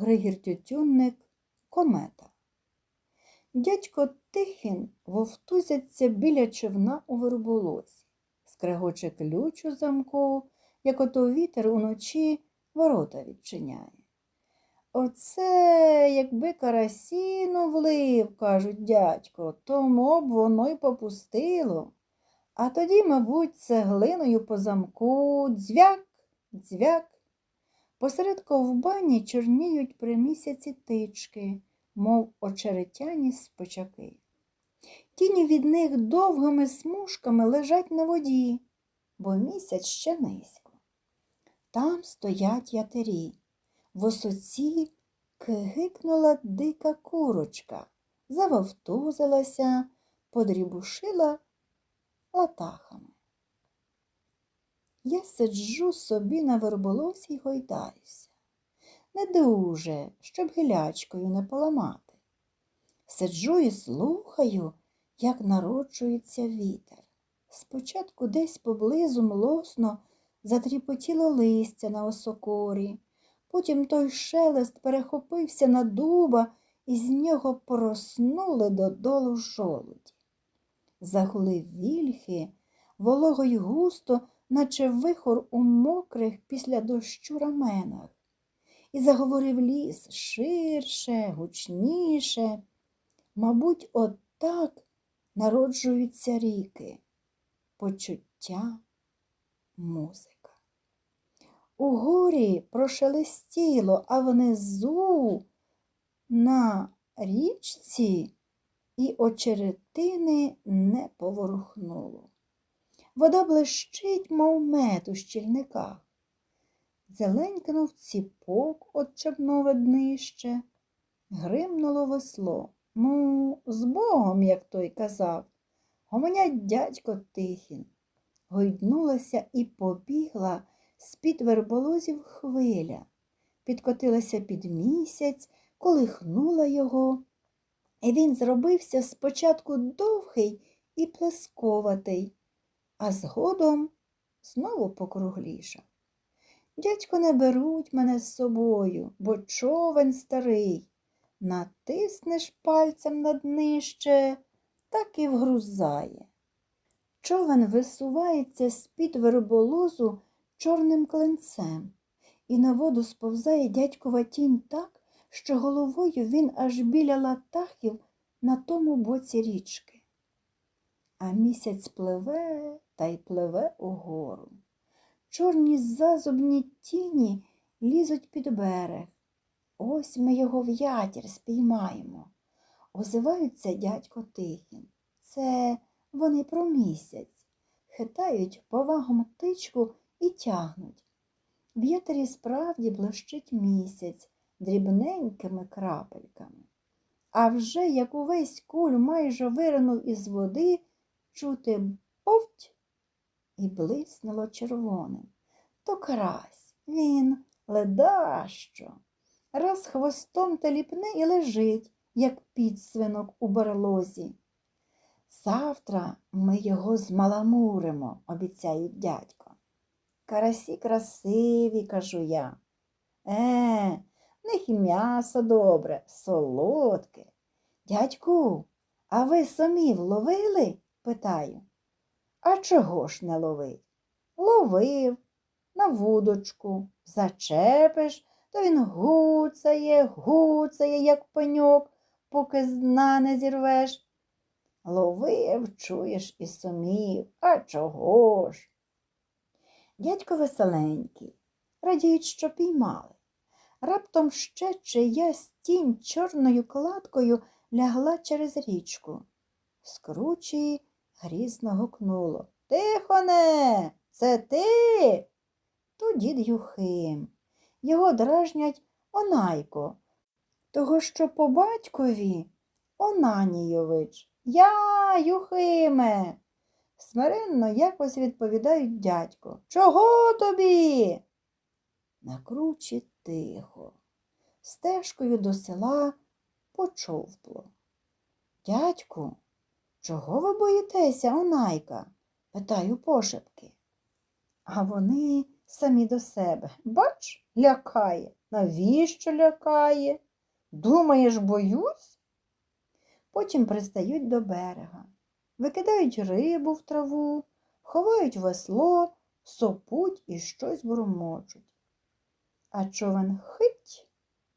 Григір Тютюнник комета. Дядько Тихін вовтузяться біля човна у верболозі. Скрегоче ключ у замку, як ото вітер уночі ворота відчиняє. Оце, якби карасіну влив, кажуть дядько, тому б воно й попустило. А тоді, мабуть, цеглиною по замку дзвяк, дзвяк. Посеред ковбані чорніють при місяці тички, мов очеретяні спочаки. Тіні від них довгими смужками лежать на воді, бо місяць ще низько. Там стоять ятері. В осоці кигикнула дика курочка, завовтузилася, подрібушила латахами. Я сиджу собі на верболосі й гойдаюся. Не дуже, щоб гілячкою не поламати. Сиджу і слухаю, як народжується вітер. Спочатку десь поблизу млосно затріпотіло листя на осокорі, потім той шелест перехопився на дуба, і з нього пороснули додолу жолуді. Загулив вільхи, волого й густо, наче вихор у мокрих після дощу раменах. І заговорив ліс ширше, гучніше. Мабуть, отак народжуються ріки, почуття, музика. Угорі прошелестіло, а внизу на річці і очеретини не поворухнуло. Вода блищить, мов мед у щільниках. Зеленькнув ціпок от чабнове днище, гримнуло весло. Ну, з Богом, як той казав, гомонять дядько Тихін. Гойднулася і побігла з-під верболозів хвиля, підкотилася під місяць, колихнула його, і він зробився спочатку довгий і плесковатий, а згодом знову покруглішав. Дядько не беруть мене з собою, бо човен старий. Натиснеш пальцем на днище, так і вгрузає. Човен висувається з-під верболозу чорним клинцем, і на воду сповзає дядькова тінь так, що головою він аж біля латахів на тому боці річки. А місяць пливе та й пливе угору. Чорні зазубні тіні лізуть під берег. Ось ми його в ятір спіймаємо. Озиваються дядько Тихін. Це вони про місяць. Хитають повагом тичку і тягнуть. В ятері справді блищить місяць дрібненькими крапельками. А вже як увесь куль майже виринув із води, чути повть і блиснуло червоним. То карась, він ледащо. Раз хвостом та ліпне і лежить, як підсвинок у барлозі. Завтра ми його змаламуримо, обіцяють дядько. Карасі красиві, кажу я. Е, в них і м'ясо добре, солодке. Дядьку, а ви самі вловили? питаю. А чого ж не ловить? Ловив на вудочку, зачепиш, то він гуцає, гуцає, як пеньок, поки з дна не зірвеш. Ловив, чуєш і сумів, а чого ж? Дядько веселенький, радіють, що піймали. Раптом ще чиясь тінь чорною кладкою лягла через річку. Скручі грізно гукнуло. Тихоне, це ти? То дід Юхим. Його дражнять Онайко, того, що по батькові Онанійович. Я, Юхиме. Смиренно якось відповідають дядько. Чого тобі? На кручі тихо. Стежкою до села почовпло. Дядьку, чого ви боїтеся, Онайка? питаю пошепки. А вони самі до себе. Бач, лякає. Навіщо лякає? Думаєш, боюсь? Потім пристають до берега, викидають рибу в траву, ховають весло, сопуть і щось бурмочуть. А човен хить,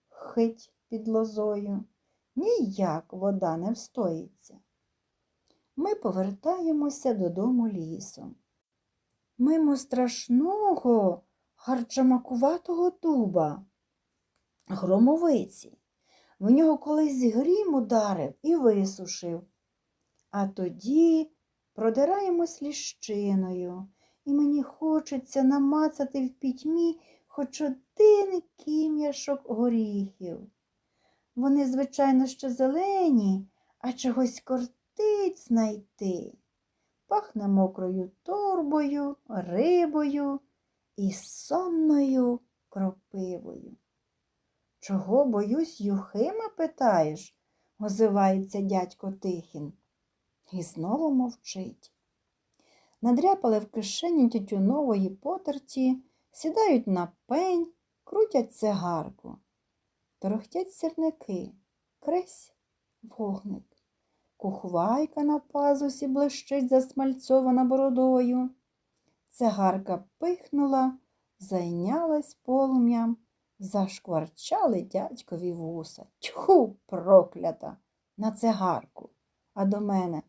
хить під лозою, ніяк вода не встоїться. Ми повертаємося додому лісом. Мимо страшного гарчамакуватого дуба, громовиці. В нього колись грім ударив і висушив. А тоді продираємось ліщиною, і мені хочеться намацати в пітьмі хоч один кім'яшок горіхів. Вони, звичайно, ще зелені, а чогось кортить знайти. Пахне мокрою торбою, рибою і сонною кропивою. Чого боюсь Юхима, питаєш? озивається дядько Тихін. І знову мовчить. Надряпали в кишені тютюнової потерті, сідають на пень, крутять цигарку. Торохтять сірники, кресь вогник. Кухвайка на пазусі блищить засмальцьована бородою. Цигарка пихнула, зайнялась полум'ям, зашкварчали дядькові вуса. Тьху, проклята, на цигарку. А до мене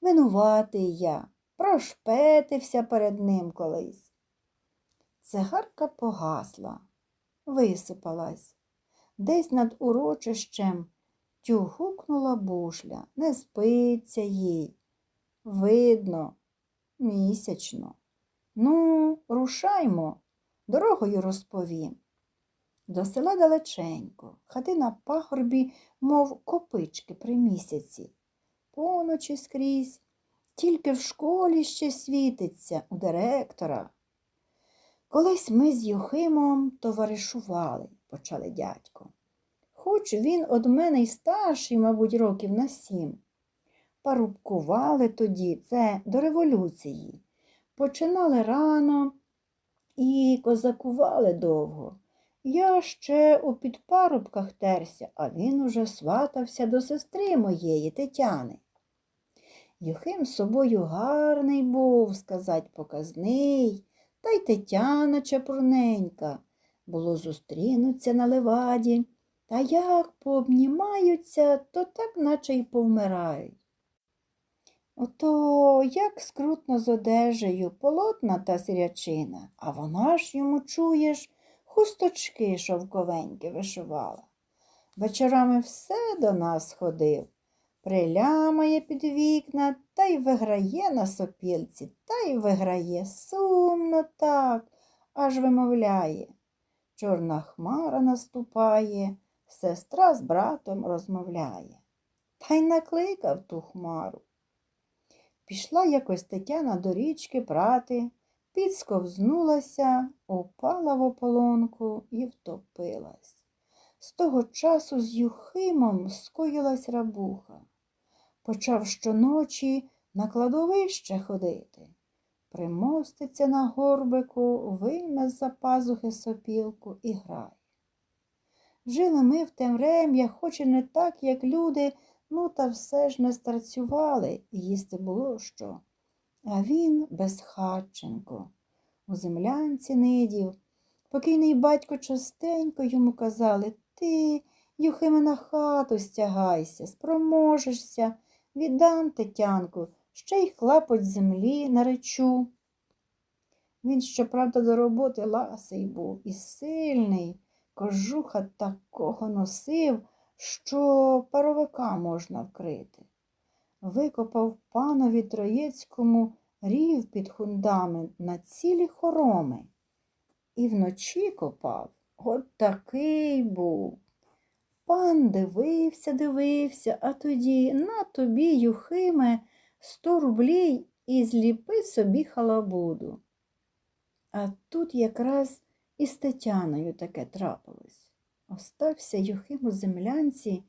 винуватий я, прошпетився перед ним колись. Цигарка погасла, висипалась. Десь над урочищем тюгукнула бушля, не спиться їй. Видно, місячно. Ну, рушаймо, дорогою розповім. До села далеченько, хати на пагорбі, мов копички при місяці. Поночі скрізь, тільки в школі ще світиться у директора. Колись ми з Юхимом товаришували, почали дядько. Хоч він од мене й старший, мабуть, років на сім. Парубкували тоді, це до революції. Починали рано і козакували довго. Я ще у підпарубках терся, а він уже сватався до сестри моєї Тетяни. Юхим собою гарний був, сказать, показний, та й Тетяна чепурненька. Було зустрінуться на леваді, та як пообнімаються, то так наче й повмирають. Ото як скрутно з одежею, полотна та сірячина, а вона ж йому, чуєш, хусточки шовковенькі вишивала. Вечорами все до нас ходив, прилямає під вікна та й виграє на сопілці, та й виграє сумно так, аж вимовляє. Чорна хмара наступає, сестра з братом розмовляє. Та й накликав ту хмару. Пішла якось Тетяна до річки прати, підсковзнулася, упала в ополонку і втопилась. З того часу з Юхимом скоїлась рабуха. Почав щоночі на кладовище ходити. Примоститься на горбику, вийме з-за пазухи сопілку і грає. Жили ми в те врем'я, хоч і не так, як люди, ну та все ж не старцювали, і їсти було що. А він безхатченко, у землянці нидів. Покійний батько частенько йому казали Ти, Юхиме, на хату стягайся, спроможешся, віддам Тетянку, ще й хлапоть землі наречу. Він, щоправда, до роботи ласий був і сильний, кожуха такого носив, що паровика можна вкрити. Викопав панові Троєцькому рів під фундамент на цілі хороми. І вночі копав, от такий був. Пан дивився, дивився, а тоді на тобі, Юхиме, сто рублів і зліпи собі халабуду. А тут якраз і з Тетяною таке трапилось. Остався Юхим у землянці,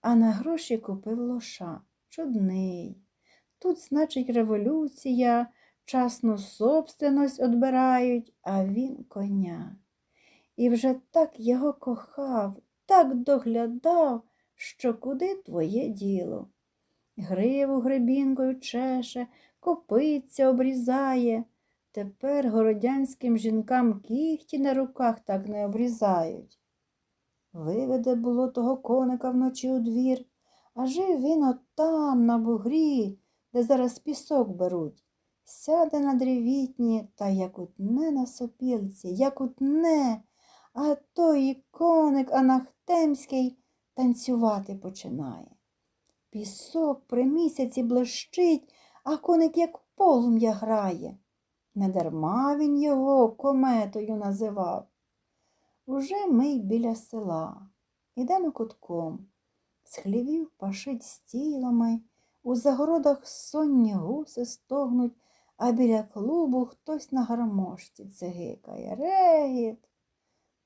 а на гроші купив лоша. Чудний. Тут, значить, революція, частну собственность одбирають, а він коня. І вже так його кохав, так доглядав, що куди твоє діло. Гриву гребінкою чеше, копиця обрізає. Тепер городянським жінкам кіхті на руках так не обрізають. Виведе було того коника вночі у двір, а жив він отам, на бугрі, де зараз пісок беруть. Сяде на древітні та як утне на сопілці, як утне, а той коник Анахтемський танцювати починає. Пісок при місяці блищить, а коник як полум'я грає. Недарма він його кометою називав. Уже ми й біля села. Ідемо кутком. З хлівів пашить стілами, у загородах сонні гуси стогнуть, а біля клубу хтось на гармошці цигикає. Регіт.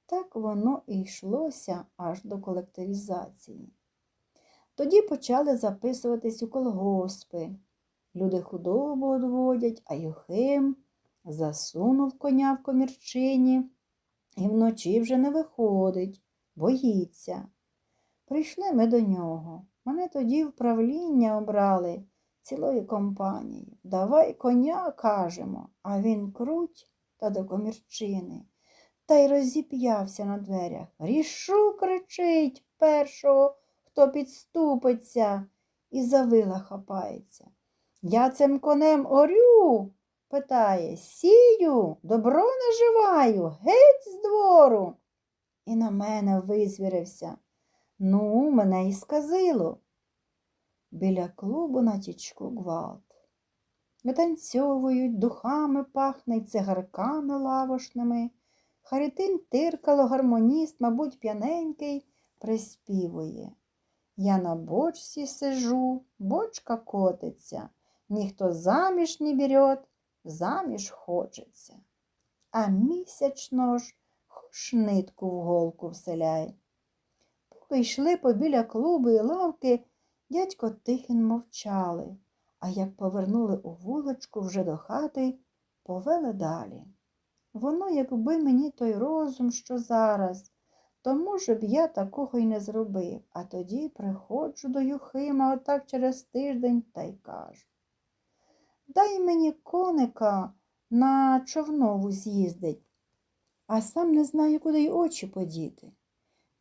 Так воно і йшлося аж до колективізації. Тоді почали записуватись у колгоспи. Люди худобу одводять, а Юхим засунув коня в комірчині і вночі вже не виходить, боїться. Прийшли ми до нього. Мене тоді в правління обрали цілою компанією. Давай коня кажемо, а він круть та до комірчини. Та й розіп'явся на дверях. Рішу кричить першого, хто підступиться, і за вила хапається. Я цим конем орю, питає, сію, добро наживаю, геть з двору. І на мене визвірився. Ну, мене і сказило. Біля клубу на тічку гвалт. Витанцьовують, духами пахне цигарками лавошними. Харитин тиркало, гармоніст, мабуть, п'яненький, приспівує. Я на бочці сижу, бочка котиться, ніхто заміж не берет, заміж хочеться. А місячно ж хоч нитку в голку вселяй. Поки йшли побіля клубу і лавки, дядько Тихін мовчали, а як повернули у вуличку вже до хати, повели далі. Воно, якби мені той розум, що зараз, то, може б, я такого й не зробив, а тоді приходжу до Юхима отак через тиждень та й кажу. Дай мені коника на човнову з'їздить, а сам не знаю, куди й очі подіти.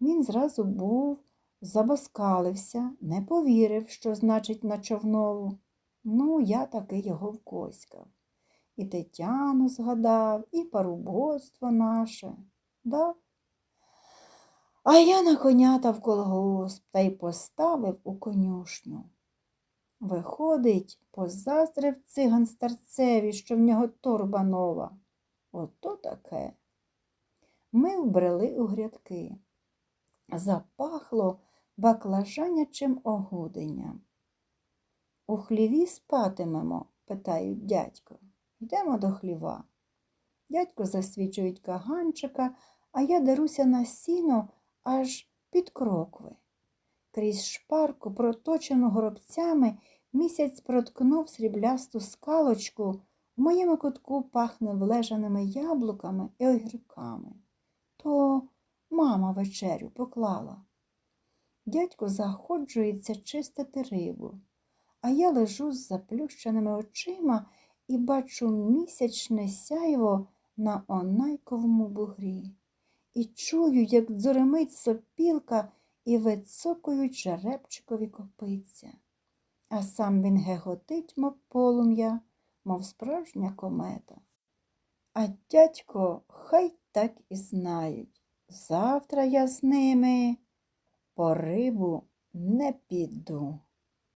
Він зразу був, забаскалився, не повірив, що значить на човнову. Ну, я таки його вкоськав. І Тетяну згадав, і парубоцтво наше. Да? А я на конята в колгосп та й поставив у конюшню. Виходить, позаздрив циган старцеві, що в нього торба нова. Ото таке. Ми вбрели у грядки. Запахло баклажанячим огуденням. У хліві спатимемо, питають дядько. Йдемо до хліва. Дядько засвічують каганчика, а я деруся на сіно аж під крокви. Крізь шпарку, проточену горобцями, місяць проткнув сріблясту скалочку, в моєму кутку пахне влежаними яблуками і огірками. То мама вечерю поклала. Дядько заходжується чистити рибу, а я лежу з заплющеними очима і бачу місячне сяйво на онайковому бугрі. І чую, як дзоремить сопілка і вицокують жеребчикові копиця. А сам він геготить, мов полум'я, мов справжня комета. А дядько хай так і знають. Завтра я з ними по рибу не піду.